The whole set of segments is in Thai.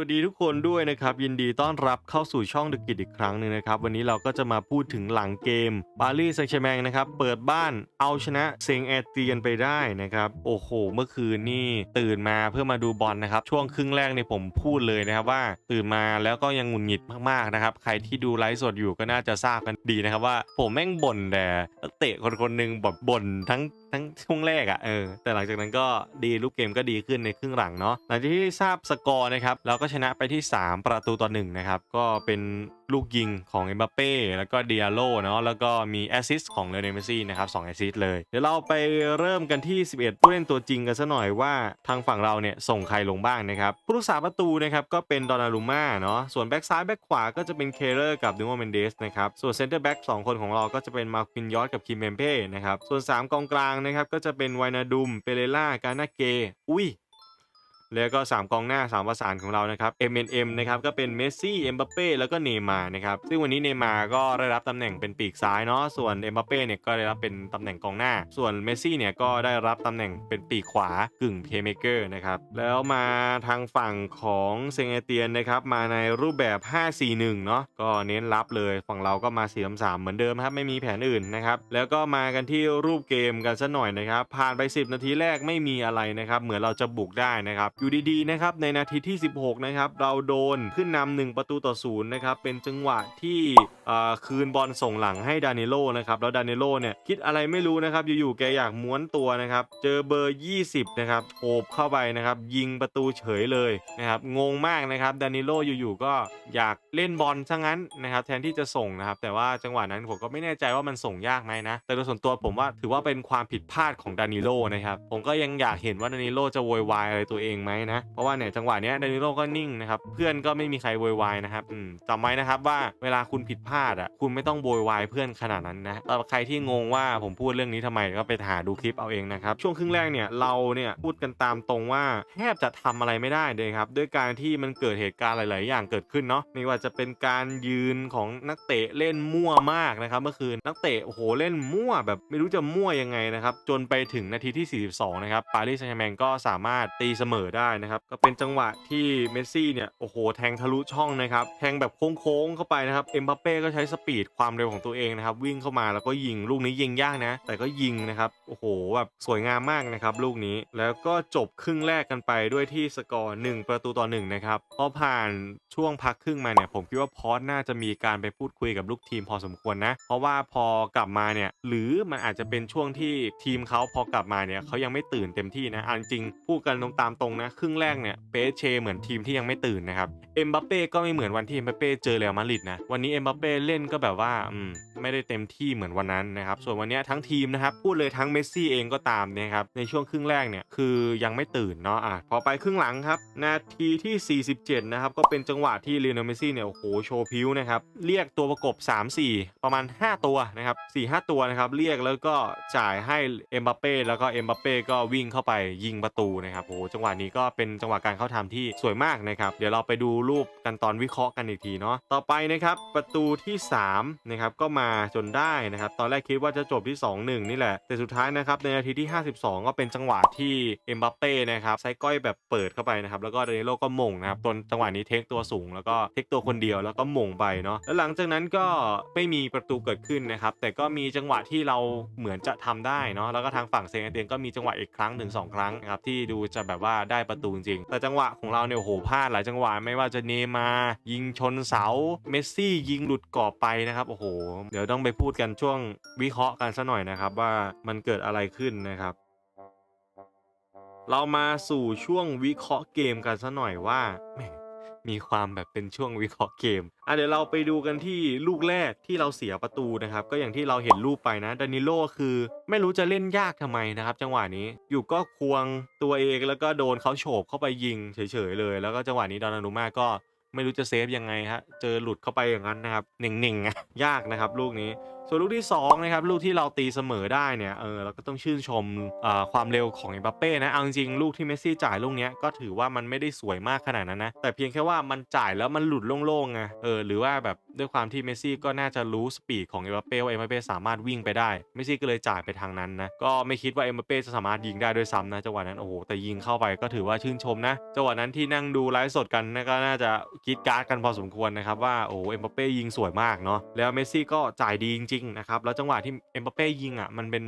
วัสดีทุกคนด้วยนะครับ ยินดีต้อนรับเข้าสู่ช่องดึกกิจอีกครั้งหนึ่งนะครับ วันนี้เราก็จะมาพูดถึงหลังเกมปารีสแซงต์แชร์แมงนะครับ เปิดบ้านเอาชนะเซงแอร์เตียนไปได้นะครับ โอ้โห เมื่อคืนนี่ตื่นมาเพื่อมาดูบอลนะครับ ช่วงครึ่งแรกเนี่ยผมพูดเลยนะครับว่าตื่นมาแล้วก็ยังหงุดหงิดมากๆนะครับ ใครที่ดูไลฟ์สดอยู่ก็น่าจะทราบกันดีนะครับว่าผมแม่งบ่นแต่เตะคนคนหนึ่งแบบบ่นทั้งทั้งช่วงแรกอะ่ะเออแต่หลังจากนั้นก็ดีรูปเกมก็ดีขึ้นในครึ่งหลังเนาะหลังจากที่ทราบสกอร์นะครับเราก็ชนะไปที่ 3 ประตูต่อ1นะครับก็เป็นลูกยิงของเอ็มบัปเป้แล้วก็เดียโลเนาะแล้วก็มีแอสซิสต์ของเลโอเนเมซี่นะครับ2แอสซิสต์เลยเดี๋ยวเราไปเริ่มกันที่ 11 ผู้เล่นตัวจริงกันซะหน่อยว่าทางฝั่งเราเนี่ยส่งใครลงบ้างนะครับผู้รักษาประตูนะครับก็เป็นดอนนารุม่าเนาะส่วนแบ็กซ้ายแบ็กขวาก็จะเป็นเคเลอร์กับดูโมเมนเดสนะครับส่วนเซนเตอร์แบ็กสองคนของเราก็จะเป็นมาคินยอสกับคิมเบมเป้นะครับส่วน 3 กองกลางนะครับก็จะเป็นไวนาดุมเปเรล่ากานาเกอุ้ย แล้วก็ 3 กองหน้า 3 ประสานของเรานะครับ MNM นะครับก็เป็นเมสซี่เอ็มบัปเป้แล้วก็เนมานะครับซึ่งวันนี้เนมาก็ได้รับตำแหน่งเป็นปีกซ้ายเนาะส่วนเอ็มบัปเป้เนี่ยก็ได้รับเป็นตำแหน่งกองหน้า ส่วนเมสซี่เนี่ยก็ได้รับตำแหน่งเป็นปีกขวากึ่งเพย์เมเกอร์นะครับแล้วมาทางฝั่งของเซงเอเตียนนะครับมาในรูปแบบ 5-4-1 เนาะก็เน้นรับเลยฝั่งเราก็มา4 3เหมือนเดิมครับไม่มีแผนอื่นนะครับแล้วก็มากันที่รูปเกมกันซะหน่อยนะครับผ่านไป 10 นาทีแรกไม่มีอะไรนะครับเหมือนเราจะบุกได้นะครับอยู่ดีๆนะครับในนาทีที่ 16 นะครับเราโดนขึ้นนำหนึ่งประตูต่อศูนย์นะครับเป็นจังหวะที่คืนบอลส่งหลังให้ดานิโลนะครับแล้วดานิโลเนี่ยคิดอะไรไม่รู้นะครับอยู่ๆแกอยากม้วนตัวนะครับเจอเบอร์ 20 นะครับโอบเข้าไปนะครับยิงประตูเฉยเลยนะครับงงมากนะครับดานิโลอยู่ๆก็อยากเล่นบอลซะงั้นนะครับแทนที่จะส่งนะครับแต่ว่าจังหวะนั้นผมก็ไม่แน่ใจว่ามันส่งยากไหมนะแต่โดยส่วนตัวผมว่าถือว่าเป็นความผิดพลาดของดานิโลนะครับผมก็ยังอยากเห็นว่าดานิโลจะโวยวายอะไรตัวเองไหมนะเพราะว่าเนี่ยจังหวะเนี้ยดานิโลก็นิ่งนะครับเพื่อนก็ไม่มีใครโวยวายนะครับอืมจำไว้นะครับว่าเวลาคุณผิดพลาดอะคุณไม่ต้องโวยวายเพื่อนขนาดนั้นนะแต่ใครที่งงว่าผมพูดเรื่องนี้ทำไมก็ไปหาดูคลิปเอาเองนะครับช่วงครึ่งแรกเนี่ยเราเนี่ยพูดกันตามตรงว่าแทบจะทำอะไรไม่ได้เลยครับด้วยการที่มันเกิดเหตุการณ์หลาย ๆ อย่างเกิดขึ้นเนาะไม่ว่าจะเป็นการยืนของนักเตะเล่นมั่วมากนะครับเมื่อคืนนักเตะโอ้โหเล่นมั่วแบบไม่รู้จะมั่วยังไงนะครับจนไปถึงนาทีที่ 42 นะครับปารีสแซงต์แมงก็สามารถตีเสมอได้นะครับ ก็เป็นจังหวะที่เมสซี่เนี่ยโอ้โหแทงทะลุช่องนะครับแทงแบบโค้งๆเข้าไปนะครับเอ็มบัปเป้ก็ใช้สปีดความเร็วของตัวเองนะครับวิ่งเข้ามาแล้วก็ยิงลูกนี้ยิงยากนะ แต่ก็ยิงนะครับโอ้โหแบบสวยงามมากนะครับลูกนี้แล้วก็จบครึ่งแรกกันไปด้วยที่สกอร์ 1 ประตูต่อ1นะครับพอผ่านช่วงพักครึ่งมาเนี่ยผมคิดว่าพอสน่าจะมีการไปพูดคุยกับลูกทีมพอสมควรนะ เพราะว่าพอกลับมาเนี่ยหรือมันอาจจะเป็นช่วงที่ทีมเขาพอกลับมาเนี่ยเขายังไม่ตื่นเต็มที่นะอันจริงพูดกันตรงตามตรงนะครึ่งแรกเนี่ยเปเชเหมือนทีมที่ยังไม่ตื่นนะครับเอ็มบัปเป้ก็ไม่เหมือนวันที่เอ็มบัปเป้เจอเรอัลมาดริดนะวันนี้เอ็มบัปเป้เล่นก็แบบว่าอืม ไม่ได้เต็มที่เหมือนวันนั้นนะครับส่วนวันนี้ทั้งทีมนะครับพูดเลยทั้งเมสซี่เองก็ตามนะครับในช่วงครึ่งแรกเนี่ยคือยังไม่ตื่นเนาะอะพอไปครึ่งหลังครับนาทีที่ 47 นะครับก็เป็นจังหวะที่ลีโอนเมสซี่เนี่ยโอ้โหโชว์พิ้วนะครับเรียกตัวประกบ 3-4 ประมาณ 5 ตัวนะครับ4-5 ตัวนะครับเรียกแล้วก็จ่ายให้เอ็มบัปเป้แล้วก็เอ็มบัปเป้ก็วิ่งเข้าไปยิงประตูนะครับโอ้โหจังหวะนี้ก็เป็นจังหวะการเข้าทำที่สวยมากนะครับเดี๋ยวเราไปดูรูปกันตอนวิเคราะห์กันอีกทีเนาะต่อไปนะครับประตูที่3นะครับก็มาจนได้นะครับ ตอนแรกคิดว่าจะจบที่ 2-1 นี่แหละ แต่สุดท้ายนะครับในนาทีที่ 52 ก็เป็นจังหวะที่เอ็มบัปเป้นะครับไซก้อยแบบเปิดเข้าไปนะครับ แล้วก็เดนิโลก็มงนะครับตนจังหวะนี้เทคตัวสูง แล้วก็เทคตัวคนเดียวแล้วก็มงไปเนาะแล้วหลังจากนั้นก็ไม่มีประตูเกิดขึ้นนะครับ แต่ก็มีจังหวะที่เราเหมือนจะทำได้เนาะแล้วก็ทางฝั่งเซงเตียนก็มีจังหวะอีกครั้งถึงสองครั้งนะครับที่ดูจะแบบว่าได้ประตูจริงๆแต่จังหวะของเราเนี่ยโหพลาดหลายจังหวะไม่ว่าจะเนย์มา ยิงชนเสาเมสซี่ยิงหลุดกรอบไปนะครับโอ้โหเดี๋ยวต้องไปพูดกันช่วงวิเคราะห์กันซะหน่อยนะครับว่ามันเกิดอะไรขึ้นนะครับ เรามาสู่ช่วงวิเคราะห์เกมกันซะหน่อยว่าแหมมีความแบบเป็นช่วงวิเคราะห์เกมอะเดี๋ยวเราไปดูกันที่ลูกแรกที่เราเสียประตูนะครับ ก็อย่างที่เราเห็นรูปไปนะดานิโลคือ ไม่รู้จะเล่นยากทำไมนะครับ จังหวะนี้อยู่ก็ควงตัวเองแล้วก็โดนเขาโฉบเข้าไปยิงเฉยๆเลย แล้วก็จังหวะนี้ดอนนารุมาก็ ไม่รู้จะเซฟยังไงฮะ เจอหลุดเข้าไปอย่างนั้นนะครับหน่งๆอะยากนะครับ ลูกนี้ ส่วนลูกที่2นะครับลูกที่เราตีเสมอได้เนี่ยเออเราก็ต้องชื่นชมความเร็วของเอ็มบัปเป้นะเอาจริงลูกที่เมสซี่จ่ายลูกเนี้ยก็ถือว่ามันไม่ได้สวยมากขนาดนั้นนะแต่เพียงแค่ว่ามันจ่ายแล้วมันหลุดโล่งๆไงเออหรือว่าแบบด้วยความที่เมสซี่ก็น่าจะรู้สปีดของเอ็มบัปเป้ว่าเอ็มบัปเป้สามารถวิ่งไปได้เมสซี่ก็เลยจ่ายไปทางนั้นนะก็ไม่คิดว่าเอ็มบัปเป้จะสามารถยิงได้ด้วยซ้ำนะจังหวะนั้นโอ้โหแต่ยิงเข้าไปก็ถือว่าชื่นชมนะจังหวะนั้นที่นั่งดูไลฟ์สดกันนะก็น่าจะกีดการ์ดกันพอสมควรนะครับว่าโอ้เอ็มบัปเป้ยิงสวยมากเนาะแล้วเมสซี่ก็จ่ายดีจริงๆนะครับแล้วจังหวะที่เอ็มบัปเป้ยิงอะมันเป็น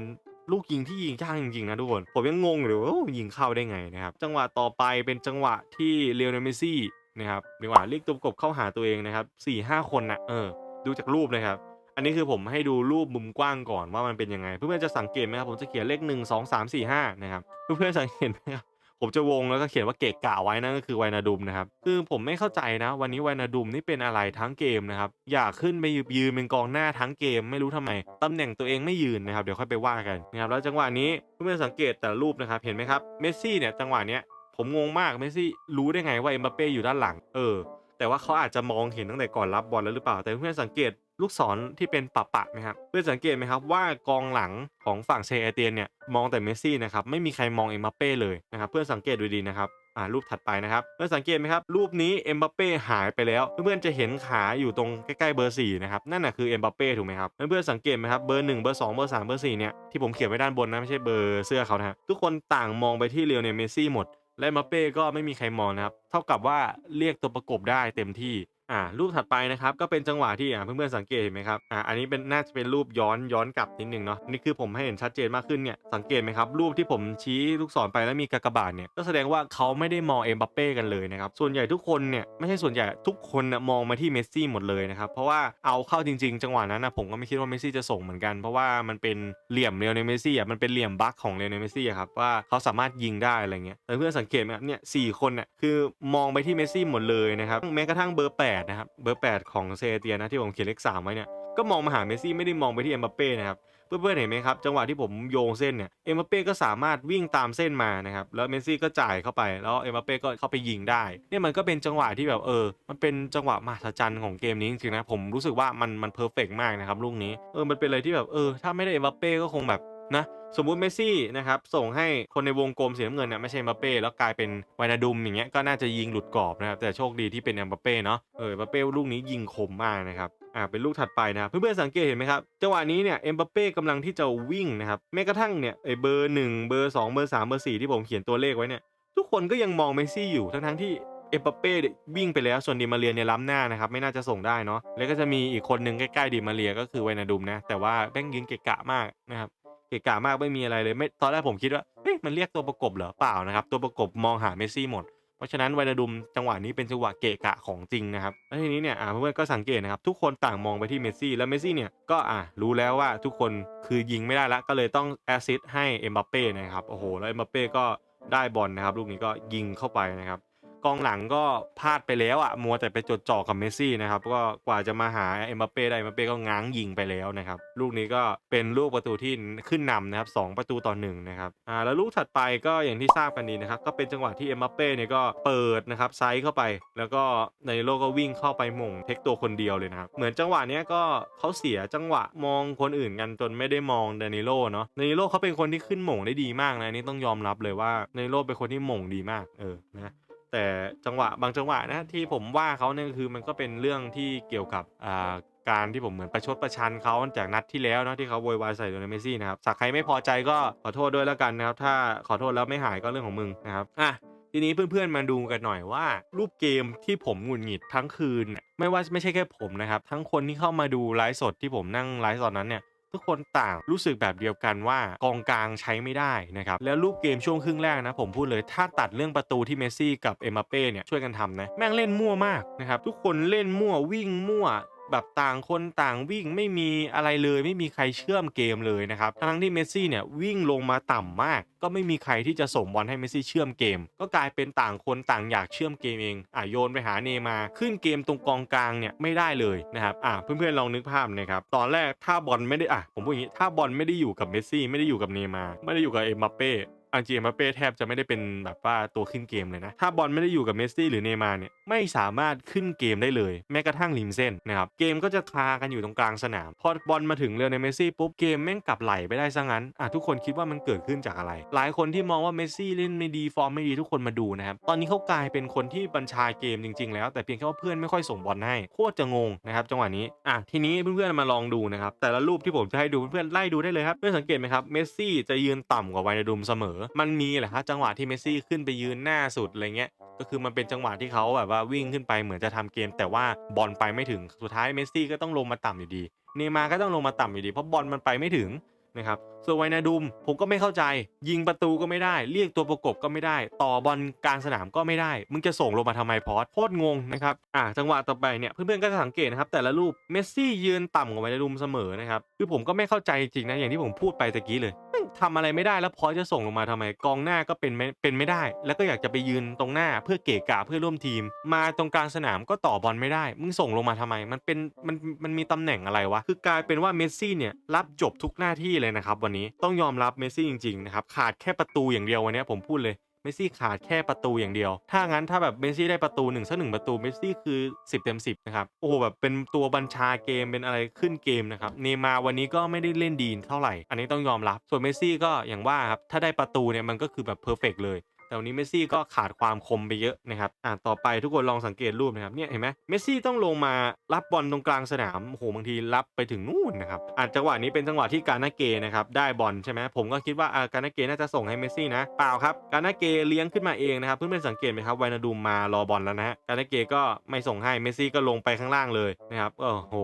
ลูกยิงที่ยิงยากจริงๆนะทุกคนผมยังงงอยู่ว่ายิงเข้าได้ไงนะครับจังหวะต่อไปเป็นจังหวะที่เลโอเนลเมซี่นะครับจังหวะเรียกตัวกบเข้าหาตัวเองนะครับสี่ห้าคนนะเออดูจากรูปนะครับ อันนี้คือผมให้ดูรูปมุมกว้างก่อนว่ามันเป็นยังไง เพื่อนๆจะสังเกตไหมครับผมจะเขียนเลข1 2 3 4 5นะครับเพื่อนๆสังเกตไหมครับ ผมจะวงแล้วก็เขียนว่าเกะกะไว้นั่นก็คือไวนาดุมนะครับคือผมไม่เข้าใจนะ วันนี้ไวนาดุมนี่เป็นอะไรทั้งเกมนะครับอยากขึ้นไปยืนเป็นกองหน้าทั้งเกม ไม่รู้ทำไมตำแหน่งตัวเองไม่ยืนนะครับเดี๋ยวค่อยไปว่ากันนะครับแล้วจังหวะนี้เพื่อนสังเกตแต่รูปนะครับเห็นไหมครับเมสซี่เนี่ยจังหวะเนี้ยผมงงมากเมสซี่รู้ได้ไงว่าเอ็มบัปเป้อยู่ด้านหลัง เออ แต่ว่าเขาอาจจะมองเห็นตั้งแต่ก่อนรับบอลแล้วหรือเปล่า แต่เพื่อนสังเกต ลูกศรที่เป็นปะปะไหมครับเพื่อนสังเกตไหมครับว่ากองหลังของฝั่งเชอเตียนเนี่ยมองแต่เมสซี่นะครับไม่มีใครมองเอ็มบัปเป้เลยนะครับเพื่อนสังเกตดูดีนะครับอ่ารูปถัดไปนะครับเพื่อนสังเกตไหมครับ รูปนี้เอ็มบัปเป้หายไปแล้ว เพื่อนๆจะเห็นขาอยู่ตรงใกล้ๆเบอร์สี่นะครับนั่นน่ะคือเอ็มบัปเป้ถูกไหมครับเพื่อนๆสังเกตไหมครับเบอร์หนึ่งเบอร์สองเบอร์สามเบอร์สี่เนี่ยที่ผมเขียนไว้ด้านบนนะไม่ใช่เบอร์เสื้อเขานะทุกคนต่างมองไปที่เลโอเนลเมสซี่หมด และเอ็มบัปเป้ก็ไม่มีใครมองนะครับเท่ากับว่าเรียกตัวประกบได้เต็มที่ อ่ารูปถัดไปนะครับก็เป็นจังหวะที่อ่าเพื่อนๆสังเกตเห็นไหมครับอ่าอันนี้เป็นน่าจะเป็นรูปย้อนย้อนกลับนิดนึงเนาะนี่คือผมให้เห็นชัดเจนมากขึ้นเนี่ยสังเกตไหมครับรูปที่ผมชี้ลูกศรไปแล้วมีกากบาทเนี่ยก็แสดงว่าเขาไม่ได้มองเอ็มบัปเป้กันเลยนะครับส่วนใหญ่ทุกคนเนี่ยไม่ใช่ส่วนใหญ่ทุกคนนะมองมาที่เมสซี่หมดเลยนะครับเพราะว่าเอาเข้าจริงๆ จังหวะนั้นนะผมก็ไม่คิดว่าเมสซี่จะส่งเหมือนกัน เพราะว่ามันเป็นเหลี่ยมเรียวในเมสซี่อะมันเป็นเหลี่ยมบั๊กของเรียวในเมสซี่ครับว่าเขาสามารถยิงได้อะไรเงี้ยแต่เพื่อนสังเกตไหมครับเนี่ยสี่คนเนี่ยคือมองไปที่เมสซี่หมดเลยนะครับแม้กระทั่งเบอร์แปดนะครับ เบอร์แปดของเซเตียนะที่ผมเขียนเลขสามไว้เนี่ย ก็มองมาหาเมสซี่ไม่ได้มองไปที่เอ็มบัปเป้นะครับ เพื่อนๆเห็นไหมครับ จังหวะที่ผมโยงเส้นเนี่ย เอ็มบัปเป้ก็สามารถวิ่งตามเส้นมานะครับ แล้วเมสซี่ก็จ่ายเข้าไป แล้วเอ็มบัปเป้ก็เข้าไปยิงได้ เนี่ยมันก็เป็นจังหวะที่แบบเออ มันเป็นจังหวะมหัศจรรย์ของเกมนี้จริงๆนะ ผมรู้สึกว่ามันมันเพอร์เฟกมากนะครับลูกนี้ เออ มันเป็นอะไรที่แบบเออ ถ้าไม่ได้เอ็มบัปเป้ก็คงแบบนะ สมมุติเมสซี่นะครับส่งให้คนในวงกลมสีน้ำเงินเนี่ยไม่ใช่เอ็มบัปเป้แล้วกลายเป็นวานาดุมอย่างเงี้ยก็น่าจะยิงหลุดกรอบนะครับแต่โชคดีที่เป็นเอ็มบัปเป้เนาะเออเอ็มบัปเป้ลูกนี้ยิงคมมากนะครับอ่าเป็นลูกถัดไปนะครับเพื่อนๆสังเกตเห็นไหมครับจังหวะนี้เนี่ยเอ็มบัปเป้กำลังที่จะวิ่งนะครับแม้กระทั่งเนี่ยไอเบอร์หนึ่งเบอร์สองเบอร์สามเบอร์สี่ที่ผมเขียนตัวเลขไว้เนี่ยทุกคนก็ยังมองเมสซี่อยู่ทั้งๆที่เอ็มบัปเป้วิ่งไปแล้วส่วนดิมาเรียเนี่ยล้ำหน้านะครับไม่น่าจะส่งได้เนาะแล้วก็จะมีอีกคนหนึ่งใกล้ๆดิมาเรียก็คือไวนาดุมนะแต่ว่าแม่งยิงเกะกะมากนะครับ เกะกะมากไม่มีอะไรเลยไม่ตอนแรกผมคิดว่าเฮ้ยมันเรียกตัวประกบเหรอเปล่านะครับ ตัวประกบมองหาเมสซี่หมดเพราะฉะนั้นไวนาดุมจังหวะนี้เป็นจังหวะเกะกะของจริงนะครับแล้วทีนี้เนี่ยเพื่อนๆก็สังเกตนะครับทุกคนต่างมองไปที่เมสซี่แล้วเมสซี่เนี่ยก็อ่ารู้แล้วว่าทุกคนคือยิงไม่ได้ละก็เลยต้องแอสซิสต์ให้เอ็มบัปเป้นะครับโอ้โหแล้วเอ็มบัปเป้ก็ได้บอลนะครับลูกนี้ก็ยิงเข้าไปนะครับ กองหลังก็พลาดไปแล้วอะมัวแต่ไปจดจ่อกับเมสซี่นะครับก็กว่าจะมาหาเอ็มบัปเป้ได้เอ็มบัปเป้ก็ง้างยิงไปแล้วนะครับลูกนี้ก็เป็นลูกประตูที่ขึ้นนำนะครับสองประตูต่อหนึ่งนะครับอ่าแล้วลูกถัดไปก็อย่างที่ทราบกันดีนะครับก็เป็นจังหวะที่เอ็มบัปเป้เนี่ยก็เปิดนะครับไซส์เข้าไป แล้วก็ในโลก็วิ่งเข้าไปมงเทคตัวคนเดียวเลยนะครับเหมือนจังหวะเนี้ยก็เขาเสียจังหวะมองคนอื่นกันจนไม่ได้มองเดนิโลเนาะเดนิโลเขาเป็นคนที่ขึ้นหม่งได้ดีมากนะนนี่ต้องยอมรับเลยว่าเดนิโลเป็นคนที่หม่งดีมากเออนะ แต่จังหวะบางจังหวะนะที่ผมว่าเขาเนี่ยคือมันก็เป็นเรื่องที่เกี่ยวกับอ่าการที่ผมเหมือนประชดประชันเขาจากนัดที่แล้วเนาะที่เขาโวยวายใส่โดนเมซี่นะครับสักใครไม่พอใจก็ขอโทษด้วยแล้วกันนะครับ ถ้าขอโทษแล้วไม่หายก็เรื่องของมึงนะครับอะทีนี้เพื่อนๆมาดูกันหน่อยว่า รูปเกมที่ผมหงุดหงิดทั้งคืนเนี่ยไม่ว่าไม่ใช่แค่ผมนะครับ ทั้งคนที่เข้ามาดูไลฟ์สดที่ผมนั่งไลฟ์สดนั้นเนี่ย ทุกคนต่างรู้สึกแบบเดียวกันว่ากองกลางใช้ไม่ได้นะครับแล้วรูปเกมช่วงครึ่งแรกนะผมพูดเลยถ้าตัดเรื่องประตูที่เมสซี่กับเอ็มบัปเป้เนี่ยช่วยกันทำนะแม่งเล่นมั่วมากนะครับทุกคนเล่นมั่ววิ่งมั่ว แบบต่างคนต่างวิ่งไม่มีอะไรเลยไม่มีใครเชื่อมเกมเลยนะครับทั้งที่เมสซี่เนี่ยวิ่งลงมาต่ำมาก ก็ไม่มีใครที่จะส่งบอลให้เมสซี่เชื่อมเกม ก็กลายเป็นต่างคนต่างอยากเชื่อมเกมเองอะโยนไปหาเนย์มา ขึ้นเกมตรงกองกลางเนี่ยไม่ได้เลยนะครับอะเพื่อนๆลองนึกภาพนะครับตอนแรกถ้าบอลไม่ได้อะผมพูดอย่างนี้ถ้าบอลไม่ได้อยู่กับเมสซี่ไม่ได้อยู่กับเนย์มา ไม่ได้อยู่กับเอ็มบัปเป้ อันจีเอ็มบัปเป้แทบจะไม่ได้เป็นแบบว่าตัวขึ้นเกมเลยนะ ถ้าบอลไม่ได้อยู่กับเมสซี่หรือเนย์มาร์เนี่ยไม่สามารถขึ้นเกมได้เลย แม้กระทั่งริมเส้นนะครับเกมก็จะคากันอยู่ตรงกลางสนาม พอบอลมาถึงเรือในเมสซี่ปุ๊บเกมแม่งกลับไหลไปได้ซะงั้นอะทุกคนคิดว่ามันเกิดขึ้นจากอะไร หลายคนที่มองว่าเมสซี่เล่นไม่ดีฟอร์มไม่ดีทุกคนมาดูนะครับตอนนี้เขากลายเป็นคนที่บัญชาเกมจริง ๆ แล้ว แต่เพียงแค่ว่าเพื่อนไม่ค่อยส่งบอลให้โคตรจะงงนะครับจังหวะนี้อะทีนี้เพื่อนๆมาลองดูนะครับแต่ละรูปที่ผมจะให้ดูเพื่อนๆไล่ดูได้เลยครับเพื่อนสังเกตไหมครับเมสซี่จะยืนต่ำกว่าไวนาดุมเสมอมันมีแหละครับจังหวะที่เมสซี่ขึ้นไปยืนหน้าสุดอะไรเงี้ยก็คือมันเป็นจังหวะที่เขาแบบว่าวิ่งขึ้นไปเหมือนจะทำเกม แต่ว่าบอลไปไม่ถึงสุดท้ายเมสซี่ก็ต้องลงมาต่ำอยู่ดีเนย์มาร์ก็ต้องลงมาต่ำอยู่ดีเพราะบอลมันไปไม่ถึงนะครับส่วนไวนาดุมผมก็ไม่เข้าใจ ยิงประตูก็ไม่ได้ เรียกตัวประกบก็ไม่ได้ ต่อบอลกลางสนามก็ไม่ได้ มึงจะส่งลงมาทำไมพอสโคตรงงนะครับอ่าจังหวะต่อไปเนี่ยเพื่อนๆก็จะสังเกตนะครับแต่ละรูปเมสซี่ยืนต่ำกว่าไวนาดุมเสมอนะครับคือผมก็ไม่เข้าใจจริงนะอย่างที่ผมพูดไปตะกี้เลยแม่ง ทำอะไรไม่ได้แล้วพอจะส่งลงมาทำไมกองหน้าก็เป็นไม่เป็นไม่ได้ แล้วก็อยากจะไปยืนตรงหน้าเพื่อเกะกะเพื่อร่วมทีม มาตรงกลางสนามก็ต่อบอลไม่ได้ มึงส่งลงมาทำไม มันเป็นมันมันมีตำแหน่งอะไรวะคือกลายเป็นว่าเมสซี่เนี่ยรับจบทุกหน้าที่เลยนะครับวันนี้ต้องยอมรับเมสซี่จริงๆนะครับขาดแค่ประตูอย่างเดียววันนี้ผมพูดเลย มสซี่ขาดแค่ประตูอย่างเดียว ถ้างั้นถ้าแบบเมสซี่ได้ประตูหนึ่งสักหนึ่งประตูเมสซี่คือ 10 เต็ม 10 นะครับ โอ้โหแบบเป็นตัวบัญชาเกมเป็นอะไรขึ้นเกมนะครับ เนย์มาวันนี้ก็ไม่ได้เล่นดีเท่าไหร่ อันนี้ต้องยอมรับ ส่วนเมสซี่ก็อย่างว่าครับ ถ้าได้ประตูเนี่ยมันก็คือแบบเพอร์เฟกเลย แต่วันนี้เมสซี่ก็ขาดความคมไปเยอะนะครับอ่าต่อไปทุกคนลองสังเกตรูปนะครับเนี่ยเห็นไหมเมสซี่ต้องลงมารับบอลตรงกลางสนามโอ้โหบางทีรับไปถึงนู่นนะครับอ่าจังหวะนี้เป็นจังหวะที่การนาเกนะครับได้บอลใช่ไหมผมก็คิดว่าอ่าการนาเกน่าจะส่งให้เมสซี่นะเปล่าครับการนาเกเลี้ยงขึ้นมาเองนะครับเพื่อนๆสังเกตไหมครับไวนาดูมมารอบอลแล้วนะฮะการนาเกก็ไม่ส่งให้เมสซี่ก็ลงไปข้างล่างเลยนะครับโอ้โห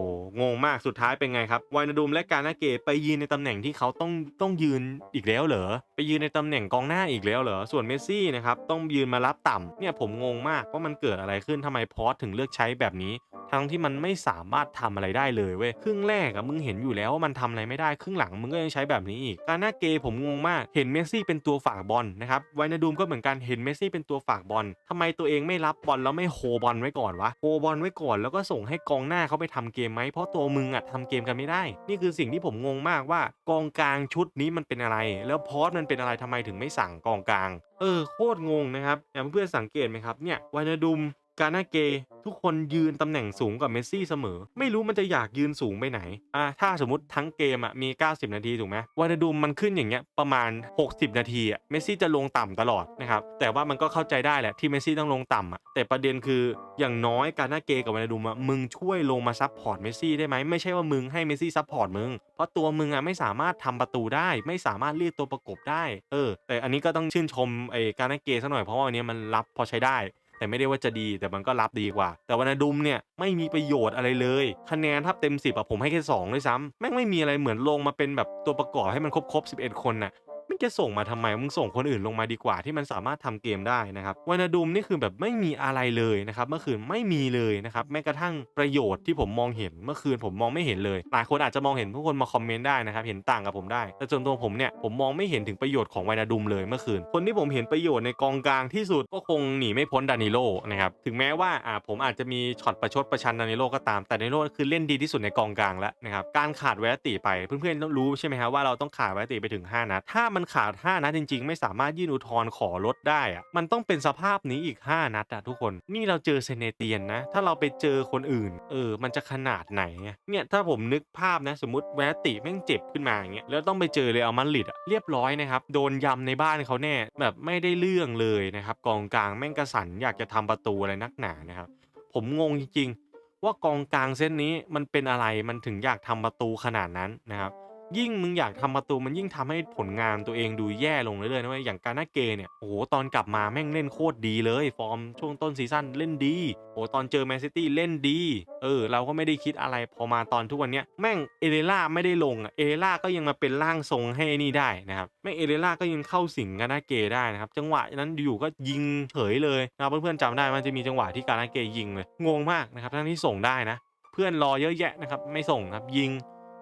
งงมากสุดท้ายเป็นไงครับไวนาดูมและการนาเกไปยืนในตำแหน่งที่เขาต้องต้องยืนอีกแล้วเหรอไปยืนในตำแหน่งกองหน้าอีกแล้วเหรอส่วนเมสซี่นะครับต้องยืนมารับต่ำเนี่ยผมงงมากว่ามันเกิดอะไรขึ้นทำไมพอสถึงเลือกใช้แบบนี้ ทั้งที่มันไม่สามารถทำอะไรได้เลยเว้ยครึ่งแรกอะมึงเห็นอยู่แล้วว่ามันทำอะไรไม่ได้ครึ่งหลังมึงก็ยังใช้แบบนี้อีกการหน้าเกยผมงงมากเห็นเมสซี่เป็นตัวฝากบอลนะครับไวนาดูมก็เหมือนกันเห็นเมสซี่เป็นตัวฝากบอลทำไมตัวเองไม่รับบอลแล้วไม่โฮบอลไว้ก่อนวะโฮบอลไว้ก่อนแล้วก็ส่งให้กองหน้าเขาไปทำเกมไหมเพราะตัวมึงอะทำเกมกันไม่ได้ นี่คือสิ่งที่ผมงงมากว่ากองกลางชุดนี้มันเป็นอะไร แล้วพอสมันเป็นอะไรทำไมถึงไม่สั่งกองกลาง เออโคตรงงนะครับอย่างเพื่อนๆสังเกตไหมครับเนี่ยวานาดุม การนาเกทุกคนยืนตำแหน่งสูงกว่าเมสซี่เสมอ ไม่รู้มันจะอยากยืนสูงไปไหน อ่าถ้าสมมติทั้งเกมอะมี 90 นาทีถูกไหมวานาดูมมันขึ้นอย่างเงี้ยประมาณ 60 นาทีอะเมสซี่จะลงต่ำตลอดนะครับแต่ว่ามันก็เข้าใจได้แหละที่เมสซี่ต้องลงต่ำอะแต่ประเด็นคืออย่างน้อยการนาเกกับวานาดูมอะมึงช่วยลงมาซับพอร์ตเมสซี่ได้ไหมไม่ใช่ว่ามึงให้เมสซี่ซับพอร์ตมึงเพราะตัวมึงอะไม่สามารถทำประตูได้ ไม่สามารถเรียกตัวประกบได้เออแต่อันนี้ก็ต้องชื่นชมไอ้การนาเกซะหน่อยเพราะว่าวันนี้มันรับพอใช้ได้ แต่ไม่ได้ว่าจะดีแต่มันก็รับดีกว่า แต่วันดุมเนี่ยไม่มีประโยชน์อะไรเลย คะแนนถ้าเต็ม 10อะผมให้แค่2ด้วยซ้ำแม่งไม่มีอะไรเหมือนลงมาเป็นแบบตัวประกอบให้มันครบครบ11 คนน่ะ มึงจะส่งมาทำไมมึงส่งคนอื่นลงมาดีกว่าที่มันสามารถทำเกมได้นะครับวานาดุมนี่คือแบบไม่มีอะไรเลยนะครับเมื่อคืนไม่มีเลยนะครับแม้กระทั่งประโยชน์ที่ผมมองเห็นเมื่อคืนผมมองไม่เห็นเลยหลายคนอาจจะมองเห็นทุกคนมาคอมเมนต์ได้นะครับเห็นต่างกับผมได้ แต่ส่วนตัวผมเนี่ยผมมองไม่เห็นถึงประโยชน์ของวานาดุมเลยเมื่อคืน คนที่ผมเห็นประโยชน์ในกองกลางที่สุดก็คงหนีไม่พ้นดานิโลนะครับถึงแม้ว่าอ่าผมอาจจะมีช็อตประชดประชันดานิโลก็ตามแต่ดานิโลคือเล่นดีที่สุดในกองกลางแล้วนะครับการขาดแวตติไปเพื่อนๆต้องรู้ใช่ไหมครับว่าเราต้องขาดแวตติไปถึง 5นัดถ้ามันขาด 5 นัดจริง ๆ ไม่สามารถยื่นอุทธรณ์ขอลดได้อะมันต้องเป็นสภาพนี้อีก 5 นัดอะทุกคน นี่เราเจอเซเนเตียนนะ ถ้าเราไปเจอคนอื่น เออ มันจะขนาดไหน เนี่ยถ้าผมนึกภาพนะ สมมติแวตติแม่งเจ็บขึ้นมาอย่างเงี้ยแล้วต้องไปเจอเลยเอามันลิดอะเรียบร้อยนะครับ โดนยำในบ้านเขาแน่ แบบไม่ได้เรื่องเลยนะครับกองกลางแม่งกระสันอยากจะทำประตูอะไรนักหนานะครับผมงงจริงๆว่ากองกลางเส้นนี้มันเป็นอะไรมันถึงอยากทำประตูขนาดนั้นนะครับ ยิ่งมึงอยากทำประตูมันยิ่งทำให้ผลงานตัวเองดูแย่ลงเรื่อยๆนะเว้ยอย่างการนาเกเนี่ยโอ้โหตอนกลับมาแม่งเล่นโคตรดีเลย ฟอร์มช่วงต้นซีซั่นเล่นดีโอ้ตอนเจอแมนซิตี้เล่นดี เออ เราก็ไม่ได้คิดอะไรพอมาตอนทุกวันเนี้ยแม่งเอเดล่าไม่ได้ลงอะเอเดล่าก็ยังมาเป็นร่างทรงให้นี่ได้นะครับแม่งเอเดล่าก็ยังเข้าสิงการนาเกได้นะครับจังหวะนั้นอยู่ก็ยิงเฉยเลยนะเพื่อนๆจำได้มันจะมีจังหวะที่การนาเกยิงเลยงงมากนะครับทั้งที่ส่งได้นะ เพื่อนรอเยอะแยะนะครับไม่ส่งครับยิง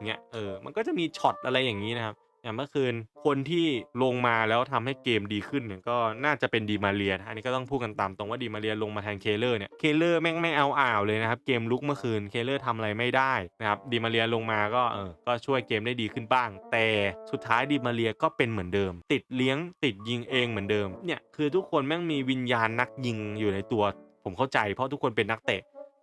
เงี้ยเออมันก็จะมีช็อตอะไรอย่างนี้นะครับอย่างเมื่อคืนคนที่ลงมาแล้วทำให้เกมดีขึ้นเนี่ยก็น่าจะเป็นดีมาเรียนะอันนี้ก็ต้องพูดกันตามตรงว่าดีมาเรียลงมาแทนเคเลอร์เนี่ยเคเลอร์แม่งไม่เอาอ่าวเลยนะครับเกมลุกเมื่อคืนเคเลอร์ทำอะไรไม่ได้นะครับดีมาเรียลงมาก็เออก็ช่วยเกมได้ดีขึ้นบ้าง แต่สุดท้ายดีมาเรียก็เป็นเหมือนเดิม ติดเลี้ยงติดยิงเองเหมือนเดิมเนี่ยคือทุกคนแม่งมีวิญญาณนักยิงอยู่ในตัวผมเข้าใจเพราะทุกคนเป็นนักเตะ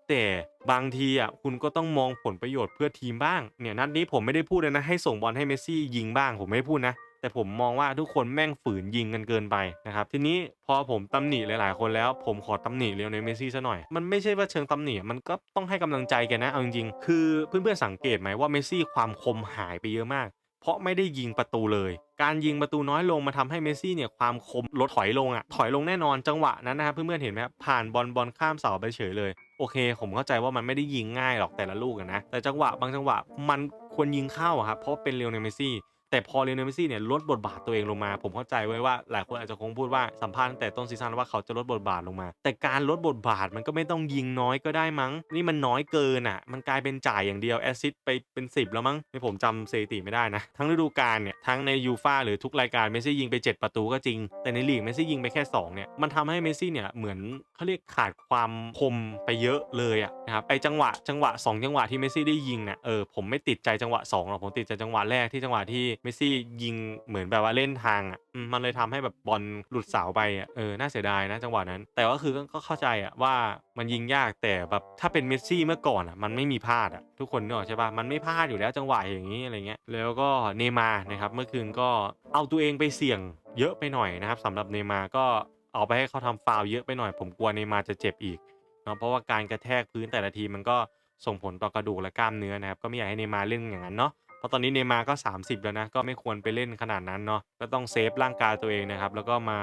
แต่บางทีอะคุณก็ต้องมองผลประโยชน์เพื่อทีมบ้างเนี่ยนัดนี้ผมไม่ได้พูดเลยนะให้ส่งบอลให้เมสซี่ยิงบ้างผมไม่พูดนะแต่ผมมองว่าทุกคนแม่งฝืนยิงกันเกินไปนะครับทีนี้พอผมตำหนิหลาย ๆ คนแล้ว ผมขอตำหนิเลียวในเมสซี่ซะหน่อย มันไม่ใช่ว่าเชิงตำหนิมันก็ต้องให้กำลังใจแกนะเอาจริงๆคือเพื่อนๆสังเกตไหมว่าเมสซี่ความคมหายไปเยอะมาก เพราะไม่ได้ยิงประตูเลย การยิงประตูน้อยลงมาทำให้เมสซี่เนี่ยความคมลดถอยลงอะถอยลงแน่นอนจังหวะนั้นนะครับเพื่อนๆเห็นไหมครับผ่านบอลบอลข้ามเสาไปเฉยเลย โอเค ผมเข้าใจว่ามันไม่ได้ยิงง่ายหรอกแต่ละลูกนะแต่จังหวะบางจังหวะมันควรยิงเข้าครับเพราะเป็นเรียวเนเมซี่ แต่พอเรียวเนเมซี่เนี่ยลดบทบาทตัวเองลงมา ผมเข้าใจไว้ว่าหลายคนอาจจะคงพูดว่าสัมภาษณ์ตั้งแต่ต้นซีซั่นว่าเขาจะลดบทบาทลงมา แต่การลดบทบาทมันก็ไม่ต้องยิงน้อยก็ได้มั้ง นี่มันน้อยเกินอะ มันกลายเป็นจ่ายอย่างเดียวแอสซิสไปเป็น 10 แล้วมั้งนี่ผมจำสถิติไม่ได้นะ ทั้งฤดูกาลเนี่ยทั้งในยูฟาหรือทุกรายการเมซี่ยิงไป 7 ประตูก็จริง แต่ในลีกเมซี่ยิงไปแค่2เนี่ยมันทำให้เมซี่เนี่ยเหมือนเขาเรียกขาดความคมไปเยอะเลยอะนะครับไอจังหวะจังหวะ 2 จังหวะที่เมซี่ได้ยิงเนี่ยเออผมไม่ติดใจจังหวะ2หรอกผมติดใจจังหวะแรกที่จังหวะที่เมสซี่ยิงเหมือนแบบว่าเล่นทางอะมันเลยทำให้แบบบอลหลุดเสาไปอะเออน่าเสียดายนะจังหวะนั้น แต่ก็คือก็เข้าใจอะว่ามันยิงยากแต่แบบถ้าเป็นเมสซี่เมื่อก่อนอะมันไม่มีพลาดอะทุกคนนึกออกใช่ปะมันไม่พลาดอยู่แล้วจังหวะอย่างนี้อะไรเงี้ยแล้วก็เนย์มานะครับเมื่อคืนก็เอาตัวเองไปเสี่ยงเยอะไปหน่อยนะครับสำหรับเนย์มาก็เอาไปให้เขาทำฟาวเยอะไปหน่อย ผมกลัวเนย์มาจะเจ็บอีกเนาะเพราะว่าการกระแทกพื้นแต่ละทีมันก็ส่งผลต่อกระดูกและกล้ามเนื้อนะครับก็ไม่อยากให้เนย์มาเล่นอย่างนั้นเนาะ เพราะตอนนี้เนมาก็ 30 แล้วนะ ก็ไม่ควรไปเล่นขนาดนั้นเนาะก็ต้องเซฟร่างกายตัวเองนะครับ แล้วก็มา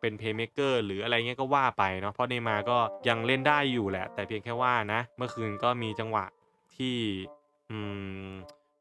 เป็นเพย์เมเกอร์หรืออะไรเงี้ยก็ว่าไปเนาะเพราะเนมาก็ยังเล่นได้อยู่แหละ แต่เพียงแค่ว่านะ เมื่อคืนก็มีจังหวะที่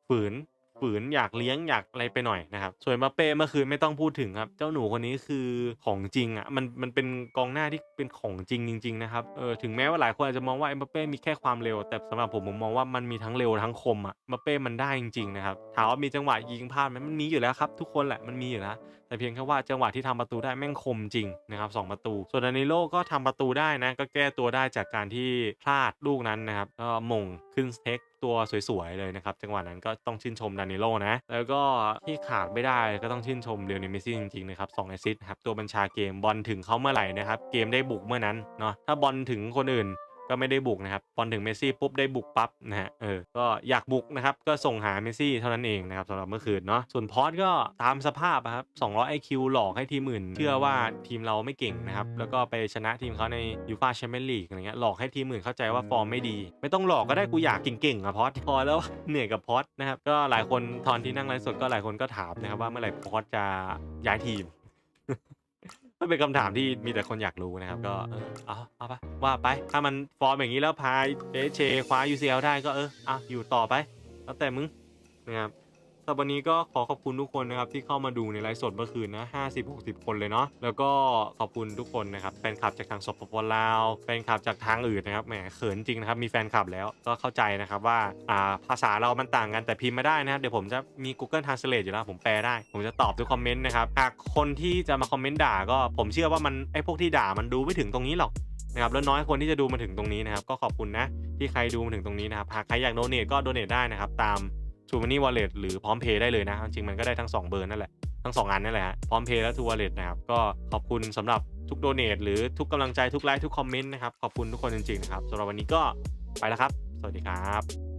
ฝืน ฝืนอยากเลี้ยงอยากอะไรไปหน่อยนะครับ ส่วนมาเป้เมื่อคืนไม่ต้องพูดถึงครับ เจ้าหนูคนนี้คือของจริงอะมันมันเป็นกองหน้าที่เป็นของจริงจริงๆนะครับเออถึงแม้ว่าหลายคนอาจจะมองว่าเอ็มเป้มีแค่ความเร็ว แต่สำหรับผมผมมองว่ามันมีทั้งเร็วทั้งคมอะมาเป้มันได้จริงๆนะครับถามว่ามีจังหวะยิงพลาดไหมมันมีอยู่แล้วครับทุกคนแหละมันมีอยู่แล้ว แต่เพียงแค่ว่าจังหวะที่ทำประตูได้แม่งคมจริงนะครับสองประตู ส่วนดานิโลก็ทำประตูได้นะก็แก้ตัวได้จากการที่พลาดลูกนั้นนะครับก็มงขึ้นสเต็กตัวสวยๆเลยนะครับ จังหวะนั้นก็ต้องชื่นชมดานิโลนะ แล้วก็ที่ขาดไม่ได้ก็ต้องชื่นชมเรียวนลเมสซี่จริงๆนะครับสองแอซิสต์ครับตัวบัญชาเกมบอลถึงเขาเมื่อไหร่นะครับเกมได้บุกเมื่อนั้นเนาะถ้าบอลถึงคนอื่น ก็ไม่ได้บุกนะครับบอลถึงเมสซี่ปุ๊บได้บุกปั๊บนะฮะเออก็อยากบุกนะครับก็ส่งหาเมสซี่เท่านั้นเองนะครับสำหรับเมื่อคืนเนาะส่วนพอสก็ตามสภาพครับ200 IQ หลอกให้ทีมอื่น เชื่อว่าทีมเราไม่เก่งนะครับแล้วก็ไปชนะทีมเขาในยูฟาแชมเปี้ยนลีกอะไรเงี้ยหลอกให้ทีมอื่นเข้าใจว่าฟอร์มไม่ดี ไม่ต้องหลอกก็ได้กูอยากเก่งๆอะพอสพอแล้วเหนื่อยกับพอสนะครับก็หลายคนตอนที่นั่งไลฟ์สดก็หลายคนก็ถามนะครับว่าเมื่อไหร่พอสจะย้ายทีม มันเป็นคำถามที่มีแต่คนอยากรู้นะครับ ก็เออเอาเอาไปว่าไป ถ้ามันฟอร์มอย่างนี้แล้วพายเอเชคว้า UCL ได้ก็เออเอาอยู่ต่อไป แล้วแต่มึงนะครับสำห รับวันนี้ก็ขอขอบคุณทุกคนนะครับที่เข้ามาดูในไลฟ์สดเมื่อคืนนะ50-60 คนเลยเนาะแล้วก็ขอบคุณทุกคนนะครับแฟนคลับจากทางสปปลาวแฟนคลับจากทางอื่นนะครับแหมเขินจริงนะครับมีแฟนคลับแล้วก็เข้าใจนะครับว่าอ่าภาษาเรามันต่างกันแต่พิมพ์มาได้นะครับเดี๋ยวผมจะมี Google Translate อยู่แล้วผมแปลได้ ผมจะตอบทุกคอมเมนต์นะครับหากคนที่จะมาคอมเมนต์ด่าก็ผมเชื่อว่ามันไอ้พวกที่ด่ามันดูไม่ถึงตรงนี้หรอกนะครับแล้วน้อยคนที่จะดูมาถึงตรงนี้นะครับก็ขอบคุณนะที่ใครดูมาถึงตรงนี้นะครับหากใครอยากโดเนทก็โดเนทได้นะครับตาม ทูมันนี่วอลเล็ตหรือพร้อมเพย์ได้เลยนะ จริงมันก็ได้ทั้ง 2 เบอร์นั่นแหละ ทั้ง 2 อันนั่นแหละฮะพร้อมเพย์และทูวอลเล็ตนะครับ ก็ขอบคุณสำหรับทุกโดเนทหรือทุกกำลังใจทุกไลค์ทุกคอมเมนต์นะครับ ขอบคุณทุกคนจริงๆนะครับสำหรับวันนี้ก็ไปแล้วครับ สวัสดีครับ